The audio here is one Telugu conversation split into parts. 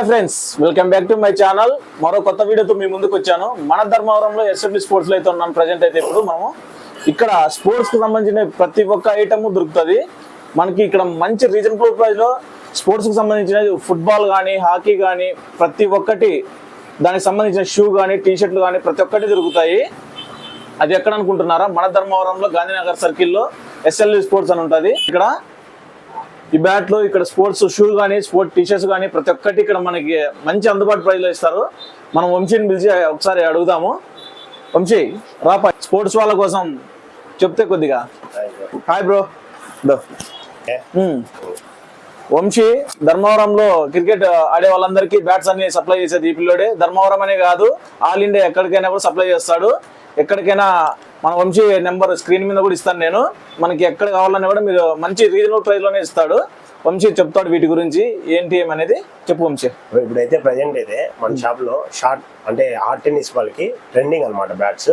Hi friends welcome back to my channel మరో కొత్త వీడియోతో మీ ముందుకు వచ్చాను. మన ధర్మవరంలో ఎస్ఎంబి స్పోర్ట్స్లో అయితే ఉన్నాను ప్రజెంట్ అయితే ఇప్పుడు మనము ఇక్కడ స్పోర్ట్స్కు సంబంధించిన ప్రతి ఒక్క ఐటమ్ దొరుకుతుంది. మనకి ఇక్కడ మంచి రీజనబుల్ ప్రైస్లో స్పోర్ట్స్కు సంబంధించిన ఫుట్బాల్ కానీ హాకీ కానీ ప్రతి ఒక్కటి దానికి సంబంధించిన షూ కానీ టీషర్ట్లు గానీ కానీ ప్రతి ఒక్కటి దొరుకుతాయి. అది ఎక్కడ అనుకుంటున్నారా? మన ధర్మవరంలో గాంధీనగర్ సర్కిల్లో ఎస్ఎల్వి స్పోర్ట్స్ అని ఉంటుంది. ఇక్కడ ఈ బ్యాట్లో ఇక్కడ స్పోర్ట్స్ షూ కానీ స్పోర్ట్ టీషర్ట్స్ కానీ ప్రతి ఒక్కటి ఇక్కడ మనకి మంచి అందుబాటు ప్రైస్ ఇస్తారు. మనం వంశీని పిలిచి ఒకసారి అడుగుదాము. వంశీ రాపా స్పోర్ట్స్ వాళ్ళ కోసం చెప్తే కొద్దిగా. Hi bro hmm. వంశీ ధర్మవరంలో క్రికెట్ ఆడే వాళ్ళందరికీ బ్యాట్స్ అన్ని సప్లై చేసేది ఈ పిల్లోడే. ధర్మవరం అనే కాదు ఆల్ ఇండియా ఎక్కడికైనా కూడా సప్లై చేస్తాడు. ఎక్కడికైనా మన వంశీ నెంబర్ స్క్రీన్ మీద కూడా ఇస్తాను నేను. మనకి ఎక్కడ కావాలన్నా కూడా మీరు మంచి రీజనబుల్ ప్రైస్లోనే ఇస్తాడు. వంశీ చెప్తాడు వీటి గురించి ఏంటి ఏమనేది. చెప్పు వంశీ. ఇప్పుడైతే ప్రజెంట్ అయితే మన షాప్లో షార్ట్ అంటే ఆర్ట్ టెన్నిస్ వాళ్ళకి ట్రెండింగ్ అన్నమాట బ్యాట్స్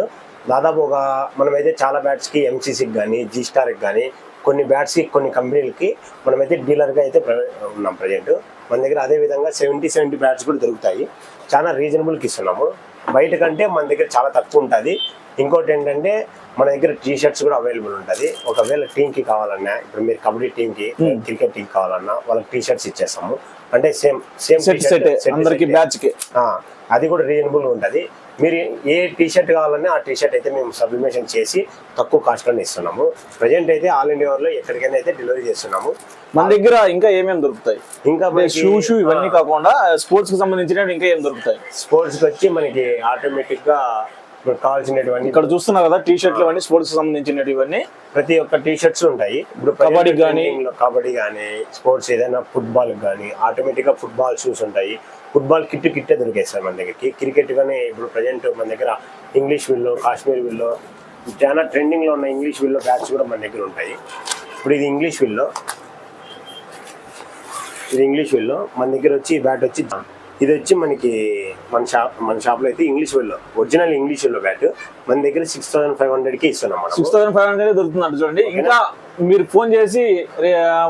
దాదాపు ఒక మనమైతే చాలా బ్యాట్స్కి ఎంసీసీకి కానీ జీ స్టార్కి కానీ కొన్ని బ్యాట్స్కి కొన్ని కంపెనీలకి మనమైతే డీలర్గా అయితే ప్ర- ఉన్నాం ప్రజెంట్ మన దగ్గర అదే విధంగా సెవెంటీ సెవెంటీ బ్యాట్స్ కూడా దొరుకుతాయి. చాలా రీజనబుల్కి ఇస్తున్నాము. బయట కంటే మన దగ్గర చాలా తక్కువ ఉంటుంది ఇంకోటి ఏంటంటే మన దగ్గర టీ షర్ట్స్ కూడా అవైలబుల్ ఉంటుంది. ఒకవేళ టీమ్కి కావాలన్నా ఇప్పుడు మీరు కబడ్డీ టీమ్కి క్రికెట్ టీం కావాలన్నా వాళ్ళకి టీ షర్ట్స్ ఇచ్చేస్తాము. అంటే సేమ్ సేమ్ సెట్ సెట్ అందరికి బ్యాచ్కి. ఆ, అది కూడా రీజనబుల్ ఉంటుంది. మీరు ఏ టీ షర్ట్ కావాలన్నా ఆ టీ షర్ట్ అయితే మేము సబ్లిమేషన్ చేసి తక్కువ కాస్ట్లోనే ఇస్తున్నాము. ప్రజెంట్ అయితే ఆల్ ఇండియాలో ఎక్కడికైనా అయితే డెలివరీ చేస్తున్నాము. మన దగ్గర ఇంకా ఏమేమి దొరుకుతాయి? ఇంకా షూ షూ ఇవన్నీ కాకుండా స్పోర్ట్స్కి సంబంధించిన ఇంకా ఏం దొరుకుతాయి? స్పోర్ట్స్కి వచ్చి మనకి ఆటోమేటిక్గా కావాల్సినటువంటి ఇక్కడ చూస్తున్నారు కదా టీ షర్ట్లు ఇవన్నీ స్పోర్ట్స్ సంబంధించినవి ఇవన్నీ ప్రతి ఒక్క టీ షర్ట్స్ ఉంటాయి. ఇప్పుడు కబడ్డీ గానీ, కబడ్డీ కానీ స్పోర్ట్స్ ఏదైనా ఫుట్బాల్ కానీ ఆటోమేటిక్గా ఫుట్బాల్ షూస్ ఉంటాయి. ఫుట్బాల్ కిట్ కిట్టే దొరికాయి సార్ మన దగ్గరికి. క్రికెట్ కానీ ఇప్పుడు ప్రజెంట్ మన దగ్గర ఇంగ్లీష్ విల్లో కాశ్మీర్ విల్లో చాలా ట్రెండింగ్లో ఉన్న ఇంగ్లీష్ విల్లో బ్యాట్స్ కూడా మన దగ్గర ఉంటాయి. ఇప్పుడు ఇది ఇంగ్లీష్ విల్లో ఇది ఇంగ్లీష్ విల్లో మన దగ్గర వచ్చి బ్యాట్ వచ్చి ఇది వచ్చి మనకి మన షాప్ మన షాప్లో అయితే English willow original English willow bat. మన దగ్గర సిక్స్ థౌసండ్ ఫైవ్ హండ్రెడ్కి ఇస్తున్నాం మనం సిక్స్ థౌసండ్ ఫైవ్ హండ్రెడ్ దొరుకుతుందంట చూడండి. ఇంకా మీరు ఫోన్ చేసి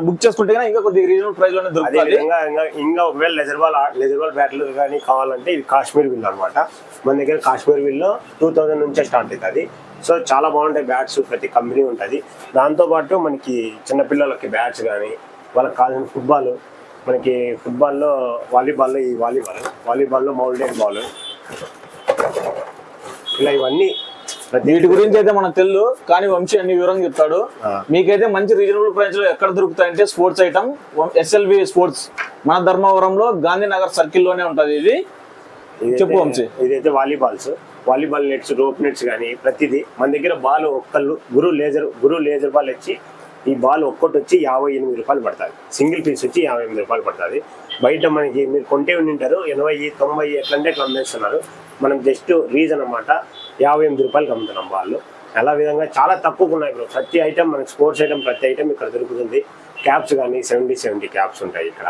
బుక్ చేసుకుంటే ఇంకా కొద్దిగా రీజనబుల్ ప్రైస్లోనే దొరుకుతుంది. ఇంకా ఇంకా ఒకవేళ లెజర్ బాల్ లెజర్ బాల్ బ్యాట్లు కానీ కావాలంటే ఇది కాశ్మీర్ విల్ అనమాట మన దగ్గర కాశ్మీర్ విల్లో టూ థౌజండ్ నుంచే స్టార్ట్ అవుతుంది. సో చాలా బాగుంటాయి బ్యాట్స్ ప్రతి కంపెనీ ఉంటుంది. దాంతోపాటు మనకి చిన్నపిల్లలకి బ్యాట్స్ కానీ వాళ్ళకి కావాల్సిన ఫుట్బాల్ మనకి ఫుట్బాల్లో వాలీబాల్లో ఈ వాలీబాల్ వాలీబాల్లో మౌల్డెడ్ బాల్ ఇలా ఇవన్నీ వీటి గురించి అయితే మనకు తెలియదు కానీ వంశీ అన్ని వివరంగా చెప్తాడు. మీకైతే మంచి రీజనబుల్ ప్రైస్లో ఎక్కడ దొరుకుతాయంటే స్పోర్ట్స్ ఐటమ్ ఎస్ఎల్వి స్పోర్ట్స్ మన ధర్మవరంలో గాంధీనగర్ సర్కిల్లోనే ఉంటది ఇది చెప్పు వంశీ. ఇదైతే volleyballs volleyball nets rope nets కానీ ప్రతిదీ మన దగ్గర బాల్ ఒక్కళ్ళు గురు లేజర్ గురు లేజర్ బాల్ వచ్చి ఈ బాల్ ఒక్కటి వచ్చి యాభై ఎనిమిది రూపాయలు పడుతుంది. సింగిల్ పీస్ వచ్చి యాభై ఎనిమిది రూపాయలు పడుతుంది. బయట మనకి మీరు కొంటే ఉంటారు ఎనభై తొంభై ఎట్లంటే ఎట్లా అమ్మేస్తున్నారు. మనం జస్ట్ రీజన్ అన్నమాట యాభై ఎనిమిది రూపాయలకి అమ్ముతున్నాం బాల్. అలా విధంగా చాలా తక్కువగా ఉన్నాయి బ్రో ప్రతి ఐటమ్ మనకి స్పోర్ట్స్ ఐటమ్ ప్రతి ఐటమ్ ఇక్కడ దొరుకుతుంది. క్యాప్స్ కానీ సెవెంటీ సెవెంటీ క్యాప్స్ ఉంటాయి ఇక్కడ.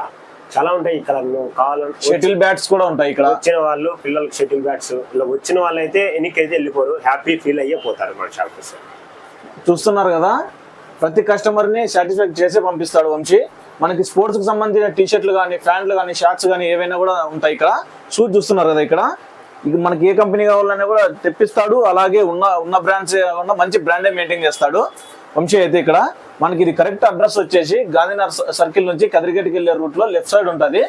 చాలా ఉంటాయి ఇక్కడ. కావాలంటే షటిల్ బ్యాట్స్ కూడా ఉంటాయి ఇక్కడ. వచ్చిన వాళ్ళు పిల్లలకి షటిల్ బ్యాట్స్ ఇలా వచ్చిన వాళ్ళు అయితే ఎన్నికైతే వెళ్ళిపోరు. హ్యాపీ ఫీల్ అయ్యే పోతారు మన షాప్ వస్తే చూస్తున్నారు కదా? ప్రతి కస్టమర్ని సాటిస్ఫై చేసే పంపిస్తాడు వంశీ. మనకి స్పోర్ట్స్కి సంబంధించిన టీషర్ట్లు కానీ ప్యాంట్లు కానీ షార్ట్స్ కానీ ఏవైనా కూడా ఉంటాయి ఇక్కడ. షూట్ చూస్తున్నారు కదా ఇక్కడ. ఇక మనకి ఏ కంపెనీ కావాలన్నా కూడా తెప్పిస్తాడు. అలాగే ఉన్న ఉన్న బ్రాండ్స్ కాకుండా మంచి బ్రాండే మెయింటైన్ చేస్తాడు. వంశీ అయితే ఇక్కడ మనకి ఇది కరెక్ట్ అడ్రస్ వచ్చేసి గాంధీనగర్ సర్కిల్ నుంచి కదిరిగట్టుకి వెళ్ళే రూట్లో లెఫ్ట్ సైడ్ ఉంటుంది.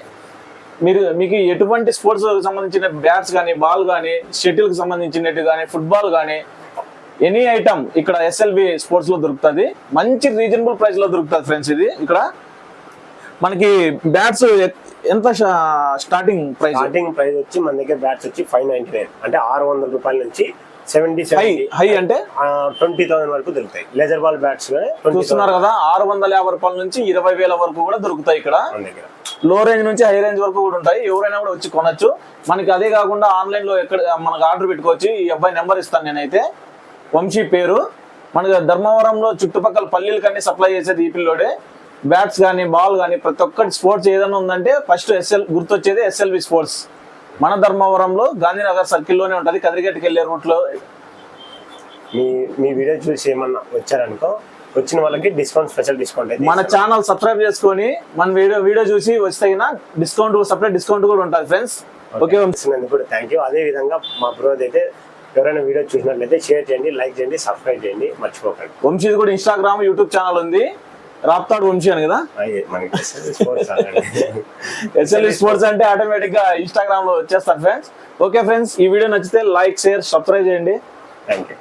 మీరు మీకు ఎటువంటి స్పోర్ట్స్ సంబంధించిన బ్యాట్స్ కానీ బాల్ కానీ షటిల్కి సంబంధించినట్టు కానీ ఫుట్బాల్ కానీ ఎనీ ఐటమ్ ఇక్కడ ఎస్ఎల్వి స్పోర్ట్స్లో దొరుకుతుంది. మంచి రీజనబుల్ ప్రైస్లో దొరుకుతుంది ఫ్రెండ్స్ ఇది ఇక్కడ. మనకి బ్యాట్స్ ఎంత స్టార్టింగ్ ప్రైస్? స్టార్టింగ్ ప్రైస్ వచ్చి మన దగ్గర బ్యాట్స్ వచ్చి ఫైవ్ నైన్టీ నైన్. అంటే ఆరు వందల రూపాయల నుంచి సెవెంటీ హై అంటే? ట్వంటీ థౌసండ్ వరకు దొరుకుతాయి. లెజర్ బాల్ బ్యాట్స్ చూస్తున్నారు కదా ఆరు వందల యాభై రూపాయల నుంచి ఇరవై వేల వరకు కూడా దొరుకుతాయి ఇక్కడ. లో రేంజ్ నుంచి హై రేంజ్ వరకు కూడా ఉంటాయి. ఎవరైనా కూడా వచ్చి కొనొచ్చు. మనకి అదే కాకుండా ఆన్లైన్లో ఎక్కడ మనకు ఆర్డర్ పెట్టుకోవచ్చు. ఈ అబ్బాయి నెంబర్ ఇస్తాను నేనైతే. వంశీ పేరు. మనకి ధర్మవరంలో చుట్టుపక్కల పల్లీలకన్నీ సప్లై చేసేది ఈ పిల్లోడే బ్యాట్స్ కానీ బాల్ కానీ ప్రతి ఒక్కటి స్పోర్ట్స్ ఏదైనా ఉందంటే ఫస్ట్ ఎస్ఎల్ గుర్తొచ్చేది ఎస్ఎల్వి స్పోర్ట్స్ మన ధర్మవరంలో గాంధీనగర్ సర్కిల్లోనే ఉంటుంది. కదిరిగట్టుకి వెళ్ళే రూట్లో మీ మీ వీడియో చూసి ఏమన్నా వచ్చారనుకో వచ్చిన వాళ్ళకి డిస్కౌంట్ స్పెషల్ డిస్కౌంట్ మన ఛానల్ సబ్స్క్రైబ్ చేసుకొని మన వీడియో వీడియో చూసి వస్తే డిస్కౌంట్ సపరేట్ డిస్కౌంట్ కూడా ఉంటుంది ఫ్రెండ్స్ ఓకే థ్యాంక్ యూ అదే విధంగా మా బ్రోది అయితే ఎవరైనా వీడియో చూసినట్లయితే షేర్ చేయండి లైక్ చేయండి సబ్స్క్రైబ్ చేయండి మర్చిపోకండి. వంశీది కూడా ఇన్స్టాగ్రామ్ యూట్యూబ్ ఛానల్ ఉంది. రాప్తాడు వంశీ అని కదా? అయ్యే మనకి స్పోర్ట్స్ ఎస్ఎల్ఈ స్పోర్ట్స్ అంటే ఆటోమేటిక్గా ఇన్స్టాగ్రామ్లో వచ్చేస్తారు ఫ్రెండ్స్ ఓకే ఫ్రెండ్స్ ఈ వీడియో నచ్చితే లైక్ షేర్ సబ్స్క్రైబ్ చేయండి. Thank you